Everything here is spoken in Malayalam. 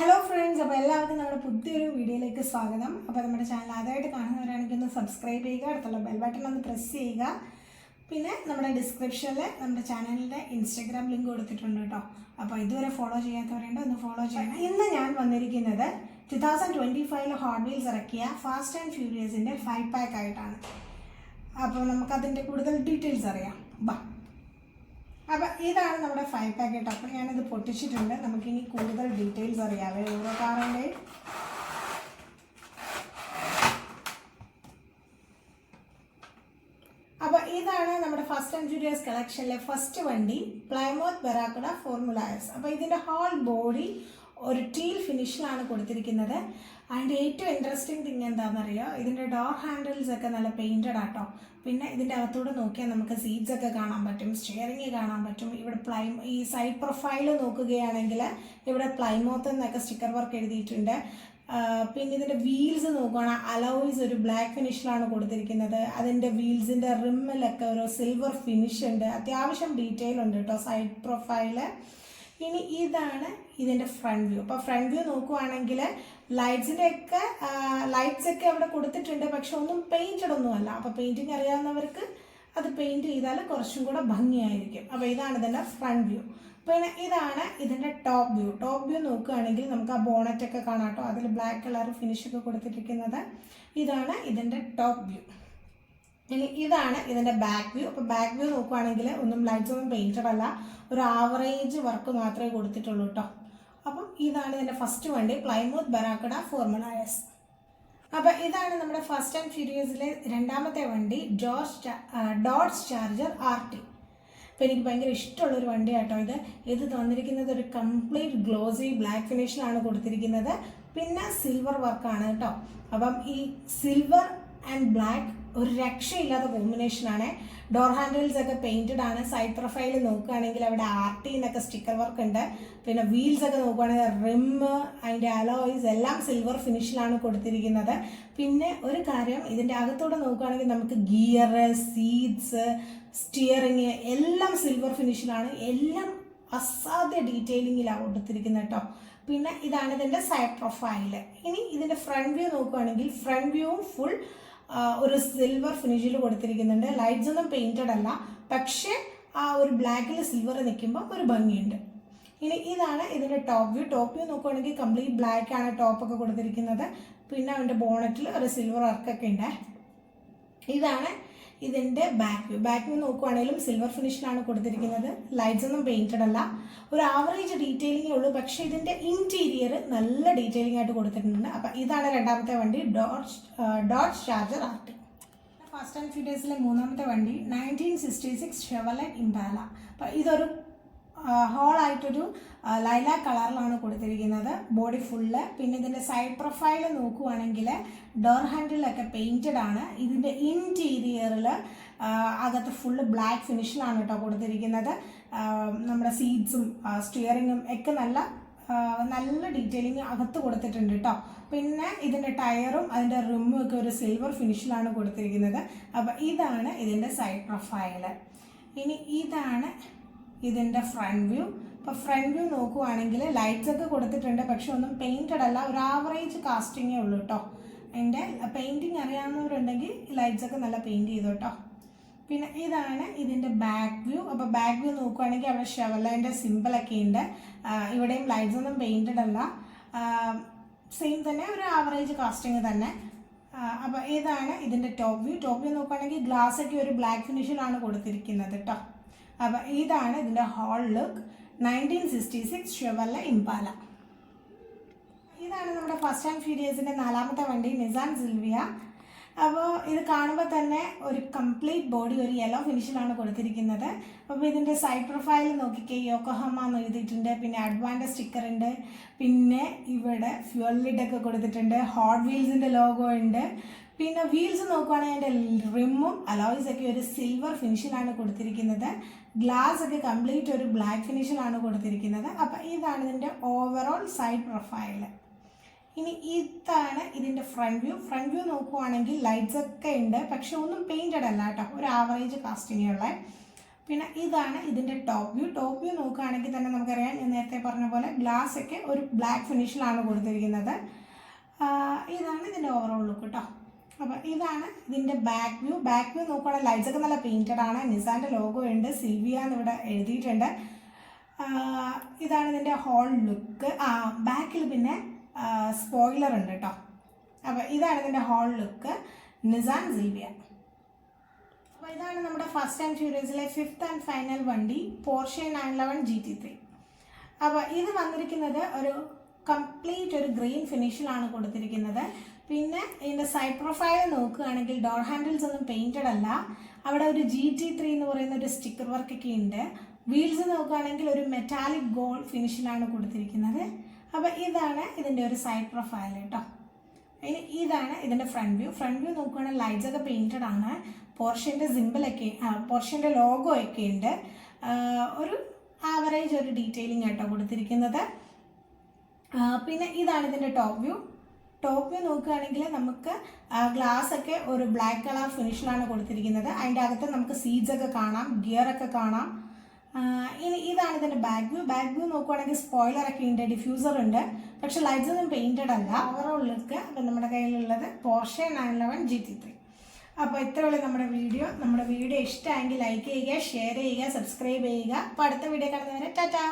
ഹലോ ഫ്രണ്ട്സ് അപ്പോൾ എല്ലാവർക്കും നമ്മുടെ പുതിയൊരു വീഡിയോയിലേക്ക് സ്വാഗതം. അപ്പോൾ നമ്മുടെ ചാനൽ ആദ്യമായിട്ട് കാണുന്നവരാണെങ്കിൽ ഒന്ന് സബ്സ്ക്രൈബ് ചെയ്യുക അടുത്തുള്ള ബെൽ ബട്ടൺ ഒന്ന് പ്രസ് ചെയ്യുക. പിന്നെ നമ്മുടെ ഡിസ്ക്രിപ്ഷനിൽ നമ്മുടെ ചാനലിന്റെ ഇൻസ്റ്റാഗ്രാം ലിങ്ക് കൊടുത്തിട്ടുണ്ട് കേട്ടോ അപ്പോൾ ഇതുവരെ ഫോളോ ചെയ്യാത്തവരുണ്ട് ഒന്ന് ഫോളോ ചെയ്യണം. ഇന്ന് ഞാൻ വന്നിരിക്കുന്നത് ടു തൗസൻഡ് ട്വന്റി ഫൈവിൽ ഹോട്ട് വീൽസ് ഇറക്കിയ ഫാസ്റ്റ് ആൻഡ് ഫ്യൂരിയസിന്റെ ഫൈവ് പാക്ക് ആയിട്ടാണ്. അപ്പോൾ നമുക്കതിന്റെ കൂടുതൽ ഡീറ്റെയിൽസ് അറിയാം. ബാ. അപ്പം ഇതാണ് നമ്മുടെ ഫൈവ് പാക്കറ്റ് അപ്പോൾ ഞാനിത് പൊട്ടിച്ചിട്ടുണ്ട്. നമുക്കിനി കൂടുതൽ ഡീറ്റെയിൽസ് അറിയാവേ ഓരോ കാറിന്റെ അപ്പോൾ ഇതാണ് നമ്മുടെ ഫസ്റ്റ് ആൻഡ് ജൂരിയേഴ്സ് കളക്ഷനിലെ ഫസ്റ്റ് വണ്ടി പ്ലൈമോത്ത് ബെറാക്കുട ഫോർമുല എസ് അപ്പോൾ ഇതിന്റെ ഹോൾ ബോഡി ഒരു ടീൽ ഫിനിഷിലാണ് കൊടുത്തിരിക്കുന്നത്. അതിന്റെ ഏറ്റവും ഇൻട്രസ്റ്റിംഗ് തിങ് എന്താണെന്നറിയോ ഇതിന്റെ ഡോർ ഹാൻഡിൽസ് ഒക്കെ നല്ല പെയിന്റഡ് ആട്ടോ. പിന്നെ ഇതിന്റെ അകത്തൂടെ നോക്കിയാൽ നമുക്ക് സീറ്റ്സ് ഒക്കെ കാണാൻ പറ്റും സ്റ്റിയറിംഗ് കാണാൻ പറ്റും. ഇവിടെ പ്ലൈ ഈ സൈഡ് പ്രൊഫൈൽ നോക്കുകയാണെങ്കിൽ ഇവിടെ പ്ലൈമോത്ത് എന്നൊക്കെ സ്റ്റിക്കർ വർക്ക് എഴുതിയിട്ടുണ്ട്. പിന്നെ ഇതിന്റെ വീൽസ് നോക്കുകയാണെങ്കിൽ അലോയ്സ് ഒരു ബ്ലാക്ക് ഫിനിഷിലാണ് കൊടുത്തിരിക്കുന്നത്. അതിന്റെ വീൽസിന്റെ റിമ്മിലൊക്കെ ഒരു സിൽവർ ഫിനിഷ് ഉണ്ട്. അത്യാവശ്യം ഡീറ്റെയിൽ ഉണ്ട് കേട്ടോ സൈഡ് പ്രൊഫൈൽ ഇനി ഇതാണ് ഇതിന്റെ ഫ്രണ്ട് വ്യൂ അപ്പോൾ ഫ്രണ്ട് വ്യൂ നോക്കുവാണെങ്കിൽ ലൈറ്റ്സിന്റെ ഒക്കെ ലൈറ്റ്സ് ഒക്കെ അവിടെ കൊടുത്തിട്ടുണ്ട്. പക്ഷെ ഒന്നും പെയിന്റഡ് ഒന്നുമല്ല അപ്പോൾ പെയിന്റിങ് അറിയാവുന്നവർക്ക് അത് പെയിന്റ് ചെയ്താൽ കുറച്ചും കൂടെ ഭംഗിയായിരിക്കും. അപ്പോൾ ഇതാണ് ഇതിന്റെ ഫ്രണ്ട് വ്യൂ പിന്നെ ഇതാണ് ഇതിന്റെ ടോപ്പ് വ്യൂ ടോപ്പ് വ്യൂ നോക്കുകയാണെങ്കിൽ നമുക്ക് ആ ബോണറ്റ് ഒക്കെ കാണാം കേട്ടോ. അതിൽ ബ്ലാക്ക് കളർ ഫിനിഷ് ഒക്കെ കൊടുത്തിരിക്കുന്നത്. ഇതാണ് ഇതിന്റെ ടോപ്പ് വ്യൂ ഇനി ഇതാണ് ഇതിന്റെ ബാക്ക് വ്യൂ അപ്പോൾ ബാക്ക് വ്യൂ നോക്കുവാണെങ്കിൽ ഒന്നും ലൈറ്റ്സ് ഒന്നും പെയിന്റഡ് അല്ല. ഒരു ആവറേജ് വർക്ക് മാത്രമേ കൊടുത്തിട്ടുള്ളൂ കേട്ടോ അപ്പം ഇതാണ് ഇതിന്റെ ഫസ്റ്റ് വണ്ടി പ്ലൈമൂത്ത് ബറാക്കട ഫോർമുല എസ് അപ്പോൾ ഇതാണ് നമ്മുടെ ഫസ്റ്റ് ആൻഡ് ഫ്യൂരിയസിലെ രണ്ടാമത്തെ വണ്ടി ജോർജ് ഡോഡ്സ് ചാർജർ ആർ ടി അപ്പോൾ എനിക്ക് ഭയങ്കര ഇഷ്ടമുള്ളൊരു വണ്ടി കേട്ടോ ഇത്. ഇത് തന്നിരിക്കുന്നത് ഒരു കംപ്ലീറ്റ് ഗ്ലോസി ബ്ലാക്ക് ഫിനിഷിലാണ് കൊടുത്തിരിക്കുന്നത്. പിന്നെ സിൽവർ വർക്കാണ് കേട്ടോ അപ്പം ഈ സിൽവർ ആൻഡ് ബ്ലാക്ക് ഒരു രക്ഷയില്ലാത്ത കോമ്പിനേഷൻ ആണ്. ഡോർ ഹാൻഡിൽസ് ഒക്കെ പെയിന്റഡ് ആണ്. സൈഡ് പ്രൊഫൈൽ നോക്കുകയാണെങ്കിൽ അവിടെ ആർ ടി എന്നൊക്കെ സ്റ്റിക്കർ വർക്ക് ഉണ്ട്. പിന്നെ വീൽസ് ഒക്കെ നോക്കുകയാണെങ്കിൽ റിം അതിന്റെ അലോയ്സ് എല്ലാം സിൽവർ ഫിനിഷിലാണ് കൊടുത്തിരിക്കുന്നത്. പിന്നെ ഒരു കാര്യം ഇതിന്റെ അകത്തൂടെ നോക്കുകയാണെങ്കിൽ നമുക്ക് ഗിയർ സീറ്റ്സ് സ്റ്റിയറിങ് എല്ലാം സിൽവർ ഫിനിഷിലാണ് എല്ലാം അസാധ്യ ഡീറ്റെയിലിങ്ങിലാണ് കൊടുത്തിരിക്കുന്നത് കേട്ടോ. പിന്നെ ഇതാണ് ഇതിന്റെ സൈഡ് പ്രൊഫൈൽ ഇനി ഇതിന്റെ ഫ്രണ്ട് വ്യൂ നോക്കുകയാണെങ്കിൽ ഫ്രണ്ട് വ്യൂവും ഫുൾ ഒരു സിൽവർ ഫിനിഷിൽ കൊടുത്തിരിക്കുന്നുണ്ട്. ലൈറ്റ്സ് ഒന്നും പെയിന്റഡ് അല്ല. പക്ഷേ ആ ഒരു ബ്ലാക്കിൽ സിൽവർ നിൽക്കുമ്പോൾ ഒരു ഭംഗിയുണ്ട്. ഇനി ഇതാണ് ഇതിന്റെ ടോപ്പ് വ്യൂ ടോപ്പ് വ്യൂ നോക്കുകയാണെങ്കിൽ കംപ്ലീറ്റ് ബ്ലാക്ക് ആണ് ടോപ്പൊക്കെ കൊടുത്തിരിക്കുന്നത്. പിന്നെ അവന്റെ ബോണറ്റിൽ ഒരു സിൽവർ വർക്കൊക്കെ ഉണ്ട്. ഇതാണ് ഇതിന്റെ ബാക്ക് വ്യൂ ബാക്ക് വ്യൂ നോക്കുവാണെങ്കിലും സിൽവർ ഫിനിഷിലാണ് കൊടുത്തിരിക്കുന്നത്. ലൈറ്റ്സ് ഒന്നും പെയിന്റഡ് അല്ല. ഒരു ആവറേജ് ഡീറ്റെയിലിംഗേ ഉള്ളൂ. പക്ഷേ ഇതിന്റെ ഇന്റീരിയർ നല്ല ഡീറ്റെയിലിംഗ് ആയിട്ട് കൊടുത്തിട്ടുണ്ട്. അപ്പം ഇതാണ് രണ്ടാമത്തെ വണ്ടി. Dot dot charger R T fast and few ഫ്യൂഡേഴ്സിലെ മൂന്നാമത്തെ വണ്ടി. Nineteen sixty six Chevrolet Impala അപ്പം ഇതൊരു ഹോളായിട്ടൊരു ലൈല കളറിലാണ് കൊടുത്തിരിക്കുന്നത്. Body full. പിന്നെ ഇതിന്റെ സൈഡ് പ്രൊഫൈൽ നോക്കുവാണെങ്കിൽ ഡോർ ഹാൻഡിലൊക്കെ പെയിന്റഡ് ആണ്. ഇതിന്റെ ഇന്റീരിയറിൽ അകത്ത് ഫുള്ള് ബ്ലാക്ക് ഫിനിഷിലാണ് കേട്ടോ കൊടുത്തിരിക്കുന്നത്. നമ്മുടെ സീറ്റ്സും സ്റ്റിയറിങ്ങും ഒക്കെ നല്ല നല്ല ഡീറ്റെയിലിംഗ് അകത്ത് കൊടുത്തിട്ടുണ്ട് കേട്ടോ പിന്നെ ഇതിന്റെ ടയറും അതിന്റെ റിമ്മും ഒക്കെ ഒരു സിൽവർ ഫിനിഷിലാണ് കൊടുത്തിരിക്കുന്നത്. അപ്പോൾ ഇതാണ് ഇതിന്റെ സൈഡ് പ്രൊഫൈൽ ഇനി ഇതാണ് ഇതിന്റെ ഫ്രണ്ട് വ്യൂ ഇപ്പോൾ ഫ്രണ്ട് വ്യൂ നോക്കുവാണെങ്കിൽ ലൈറ്റ്സ് ഒക്കെ കൊടുത്തിട്ടുണ്ട്. പക്ഷെ ഒന്നും പെയിന്റഡ് അല്ല. ഒരു ആവറേജ് കാസ്റ്റിങ്ങേ ഉള്ളൂ കേട്ടോ അതിന്റെ പെയിന്റിങ് അറിയാവുന്നവരുണ്ടെങ്കിൽ ലൈറ്റ്സ് ഒക്കെ നല്ല പെയിന്റ് ചെയ്തു കേട്ടോ പിന്നെ ഇതാണ് ഇതിന്റെ ബാക്ക് വ്യൂ അപ്പോൾ ബാക്ക് വ്യൂ നോക്കുവാണെങ്കിൽ അവിടെ ഷെവലന്റെ സിമ്പിളൊക്കെ ഉണ്ട്. ഇവിടെയും ലൈറ്റ്സ് ഒന്നും പെയിന്റഡ് അല്ല. സെയിം തന്നെ ഒരു ആവറേജ് കാസ്റ്റിംഗ് തന്നെ. അപ്പോൾ ഇതാണ് ഇതിന്റെ ടോപ്പ് വ്യൂ ടോപ്പ് വ്യൂ നോക്കുകയാണെങ്കിൽ ഗ്ലാസ് ഒക്കെ ഒരു ബ്ലാക്ക് ഫിനിഷിലാണ് കൊടുത്തിരിക്കുന്നത് കേട്ടോ അപ്പോൾ ഇതാണ് ഇതിന്റെ whole look nineteen sixty six Chevrolet Impala ഇതാണ് നമ്മുടെ ഫസ്റ്റ് ആൻഡ് ഫ്യൂരിയസിന്റെ നാലാമത്തെ വണ്ടി നിസാൻ സിൽവിയ അപ്പോൾ ഇത് കാണുമ്പോൾ തന്നെ ഒരു കംപ്ലീറ്റ് ബോഡി ഒരു യെല്ലോ ഫിനിഷിലാണ് കൊടുത്തിരിക്കുന്നത്. അപ്പോൾ ഇതിന്റെ സൈഡ് പ്രൊഫൈൽ നോക്കിക്കേ യോക്കോഹമ എന്ന് എഴുതിയിട്ടുണ്ട്. പിന്നെ അഡ്വാൻസ് സ്റ്റിക്കർ ഉണ്ട്. പിന്നെ ഇവിടെ ഫ്യൂൽ ലിഡൊക്കെ കൊടുത്തിട്ടുണ്ട്. ഹോട്ട് വീൽസിന്റെ ലോഗോ ഉണ്ട്. പിന്നെ വീൽസ് നോക്കുവാണെങ്കിൽ അതിന്റെ റിമ്മും അലോയ്സ് ഒക്കെ ഒരു സിൽവർ ഫിനിഷിലാണ് കൊടുത്തിരിക്കുന്നത്. ഗ്ലാസ് ഒക്കെ കംപ്ലീറ്റ് ഒരു ബ്ലാക്ക് ഫിനിഷിലാണ് കൊടുത്തിരിക്കുന്നത്. അപ്പോൾ ഇതാണ് ഇതിന്റെ ഓവറോൾ സൈഡ് പ്രൊഫൈൽ ഇനി ഇതാണ് ഇതിന്റെ ഫ്രണ്ട് വ്യൂ ഫ്രണ്ട് വ്യൂ നോക്കുവാണെങ്കിൽ ലൈറ്റ്സ് ഒക്കെ ഉണ്ട്. പക്ഷെ ഒന്നും പെയിന്റഡ് അല്ല കേട്ടോ. ഒരു ആവറേജ് കാസ്റ്റിംഗ് ഉള്ള. പിന്നെ ഇതാണ് ഇതിന്റെ ടോപ്പ് വ്യൂ ടോപ്പ് വ്യൂ നോക്കുകയാണെങ്കിൽ തന്നെ നമുക്കറിയാം ഞാൻ നേരത്തെ പറഞ്ഞ പോലെ ഗ്ലാസ് ഒക്കെ ഒരു ബ്ലാക്ക് ഫിനിഷിലാണ് കൊടുത്തിരിക്കുന്നത്. ഇതാണ് ഇതിന്റെ ഓവറോൾ ലുക്ക് കേട്ടോ അപ്പോൾ ഇതാണ് ഇതിന്റെ ബാക്ക് വ്യൂ ബാക്ക് വ്യൂ നോക്കുകയാണെങ്കിൽ ലൈറ്റ്സ് ഒക്കെ നല്ല പെയിന്റഡ് ആണ്. നിസാന്റെ ലോഗോ ഉണ്ട്. സിൽവിയ എന്ന് ഇവിടെ എഴുതിയിട്ടുണ്ട്. ഇതാണ് ഇതിന്റെ ഹോൾ ലുക്ക് ആ ബാക്കിൽ പിന്നെ സ്പോയിലർ ഉണ്ട് കേട്ടോ അപ്പോൾ ഇതാണ് ഇതിന്റെ ഹോൾ ലുക്ക് നിസാൻ സിൽവിയ. അപ്പോൾ ഇതാണ് നമ്മുടെ ഫസ്റ്റ് ആൻഡ് ഫ്യൂരിയസിലെ ഫിഫ്ത്ത് ആൻഡ് ഫൈനൽ വണ്ടി. Porsche nine eleven G T three അപ്പോൾ ഇത് വന്നിരിക്കുന്നത് ഒരു കംപ്ലീറ്റ് ഒരു ഗ്രീൻ ഫിനിഷിലാണ് കൊടുത്തിരിക്കുന്നത്. പിന്നെ ഇതിന്റെ സൈഡ് പ്രൊഫൈൽ നോക്കുകയാണെങ്കിൽ ഡോർ ഹാൻഡിൽസ് ഒന്നും പെയിന്റഡ് അല്ല. അവിടെ ഒരു ജി ടി ത്രീ എന്ന് പറയുന്ന ഒരു സ്റ്റിക്കർ വർക്ക് ഒക്കെ ഉണ്ട്. വീൽസ് നോക്കുകയാണെങ്കിൽ ഒരു മെറ്റാലിക് ഗോൾ ഫിനിഷിലാണ് കൊടുത്തിരിക്കുന്നത്. അപ്പോൾ ഇതാണ് ഇതിന്റെ ഒരു സൈഡ് പ്രൊഫൈൽ കേട്ടോ ഇനി ഇതാണ് ഇതിന്റെ ഫ്രണ്ട് വ്യൂ ഫ്രണ്ട് വ്യൂ നോക്കുകയാണെങ്കിൽ ലൈറ്റ്സ് ഒക്കെ പെയിന്റഡ് ആണ്. പോർഷ്യന്റെ സിമ്പിളൊക്കെ പോർഷ്യന്റെ ലോഗോ ഒക്കെ ഉണ്ട്. ഒരു ആവറേജ് ഒരു ഡീറ്റെയിലിംഗ് ആയിട്ടോ കൊടുത്തിരിക്കുന്നത്. പിന്നെ ഇതാണ് ഇതിന്റെ ടോപ്പ് വ്യൂ ടോപ്പ് വ്യൂ നോക്കുകയാണെങ്കിൽ നമുക്ക് ഗ്ലാസ് ഒക്കെ ഒരു ബ്ലാക്ക് കളർ ഫിനിഷിലാണ് കൊടുത്തിരിക്കുന്നത്. അതിന്റെ അകത്ത് നമുക്ക് സീഡ്സ് ഒക്കെ കാണാം ഗിയർ ഒക്കെ കാണാം. ഇനി ഇതാണ് ഇതിന്റെ ബാക്ക് വ്യൂ ബാക്ക് വ്യൂ നോക്കുവാണെങ്കിൽ സ്പോയിലറൊക്കെ ഉണ്ട് ഡിഫ്യൂസർ ഉണ്ട്. പക്ഷെ ലൈറ്റ്സ് ഒന്നും പെയിന്റഡ് അല്ല. ഓവറോൾ ലുക്ക് അപ്പം നമ്മുടെ കയ്യിലുള്ളത് Porsche nine eleven G T three അപ്പോൾ ഇത്രയുള്ള നമ്മുടെ വീഡിയോ നമ്മുടെ വീഡിയോ ഇഷ്ടമായെങ്കിൽ ലൈക്ക് ചെയ്യുക ഷെയർ ചെയ്യുക സബ്സ്ക്രൈബ് ചെയ്യുക. അപ്പോൾ അടുത്ത വീഡിയോ കാണുന്നവരെ ടാറ്റാ.